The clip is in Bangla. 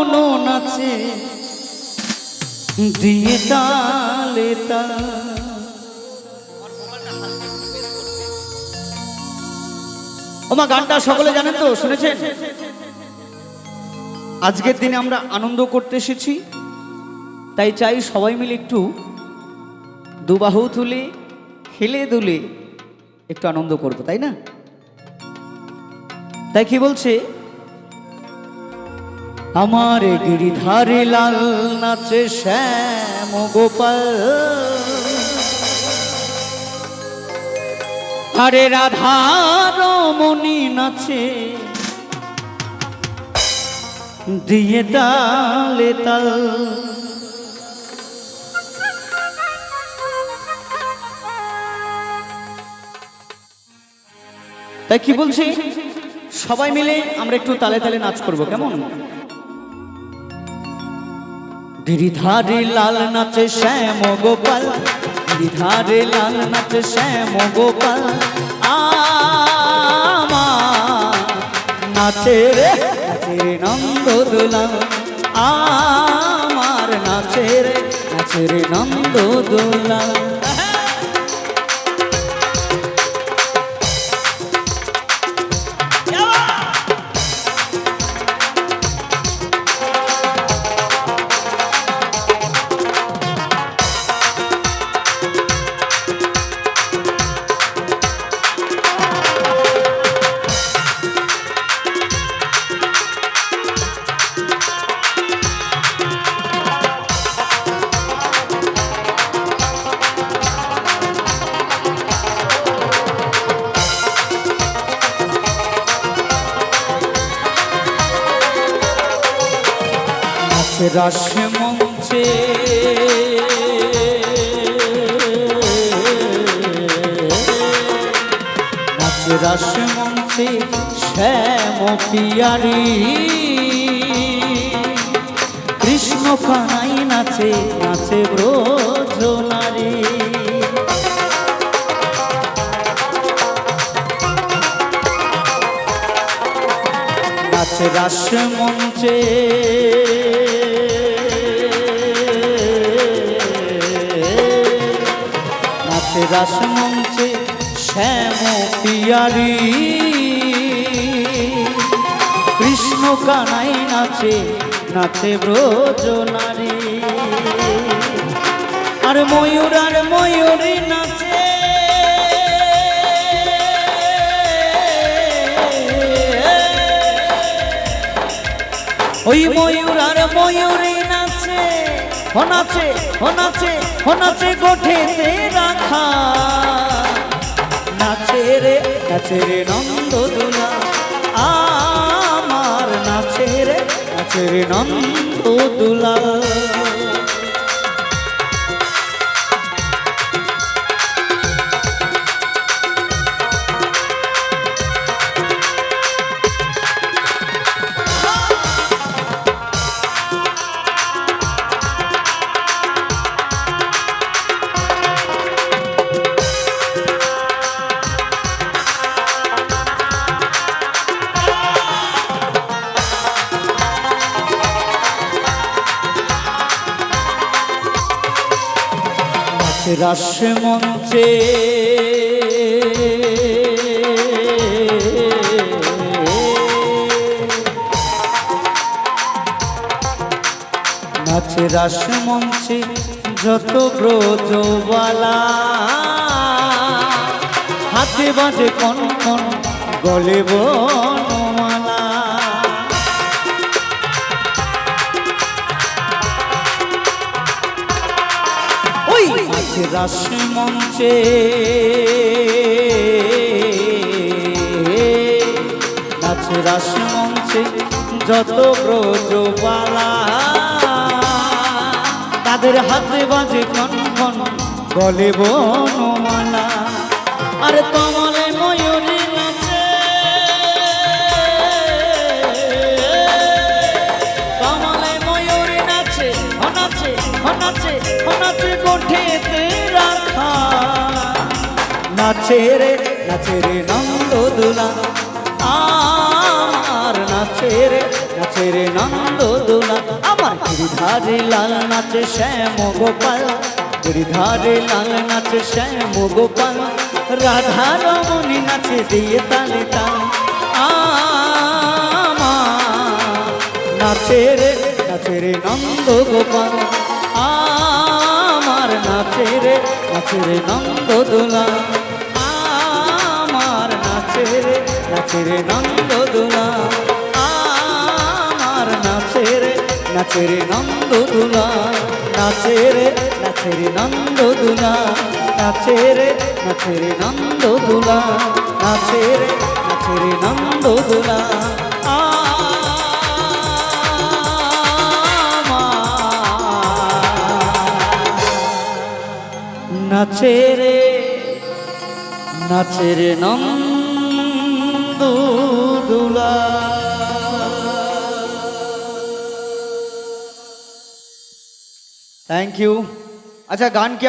মন নাচে দিয়ে তালে ওমা গানটা সকলে জানেন তো, শুনেছেন? আজকের দিনে আমরা আনন্দ করতে এসেছি, তাই চাই সবাই মিলে একটু দুবাহু তুলে হেলে দুলে একটু আনন্দ করব, তাই না? তাই কি বলছে? আমার গিরিধারে লাল নাচে শ্যাম গোপাল। আরে রাধার মনি নাচে, দিয়ে তালে তাল। তাই কি বলছি? সবাই মিলে আমরা একটু তালে তালে নাচ করব, কেমন? গিরিধারে লাল নাচে শ্যাম গোপাল গিরিধারে লাল নাচে শ্যাম গোপাল আমার নাচে রে নাচে রে নন্দ দোলাল আমার নাচে রে নাচে রে নন্দ দোলাল রাস মঞ্চে। নাচে রাস মঞ্চে শ্যাম পিয়ারি। কৃষ্ণ কানাই নাচে নাচে ব্রজ নারী। নাচে মঞ্চে। নাচে রাস মঞ্চে শ্যাম পিয়ারি। কৃষ্ণ কানাই নাচে নাচে ব্রজ নারী। আর ময়ূর, আর ময়ূরী নাচে। ওই ময়ূর, আর ময়ূরী হনাচে হনাচে নাচে ও নাচে গোঠেতে রাখা নাচে রে নাচে রে নন্দ দুলা আমার নাচে রে নাচে রে নন্দ দুলা রাস মঞ্চে। নাচে রাস মঞ্চে যত ব্রজবালা হাতে বাজে কন কন গলে বনমালা রাস মঞ্চে। আছে রাস মঞ্চে যত ব্রজবালা। তাদের হাতে বাজে কন কন গলে বনমালা। আর কমলে নাচে রে নাচে রে নন্দ দুলা আর নাচে রে নাচে রে নন্দ দোলা আমার গিরিধারে লাল নাচে শ্যাম গোপাল। গিরিধারে লাল নাচে শ্যাম গোপাল। রাধা রমণী নাচে দিয়ে তালে তাল। আমার নাচে রে নাচে রে নন্দ গোপাল আমার নাচে রে নাচে রে নন্দ দোলা নাচে রে নাচে নন্দ দোলা আমার নাচে রে নাচে রে নন্দ দোলা নাচে রে নাচে রে নন্দ দোলা নাচে রে নাচে রে নন্দ দোলা নাচে রে নাচে রে নন্দ দোলা নাচে রে নাচে রে নন্দ দুলা থ্যাংক ইউ আচ্ছা গান কি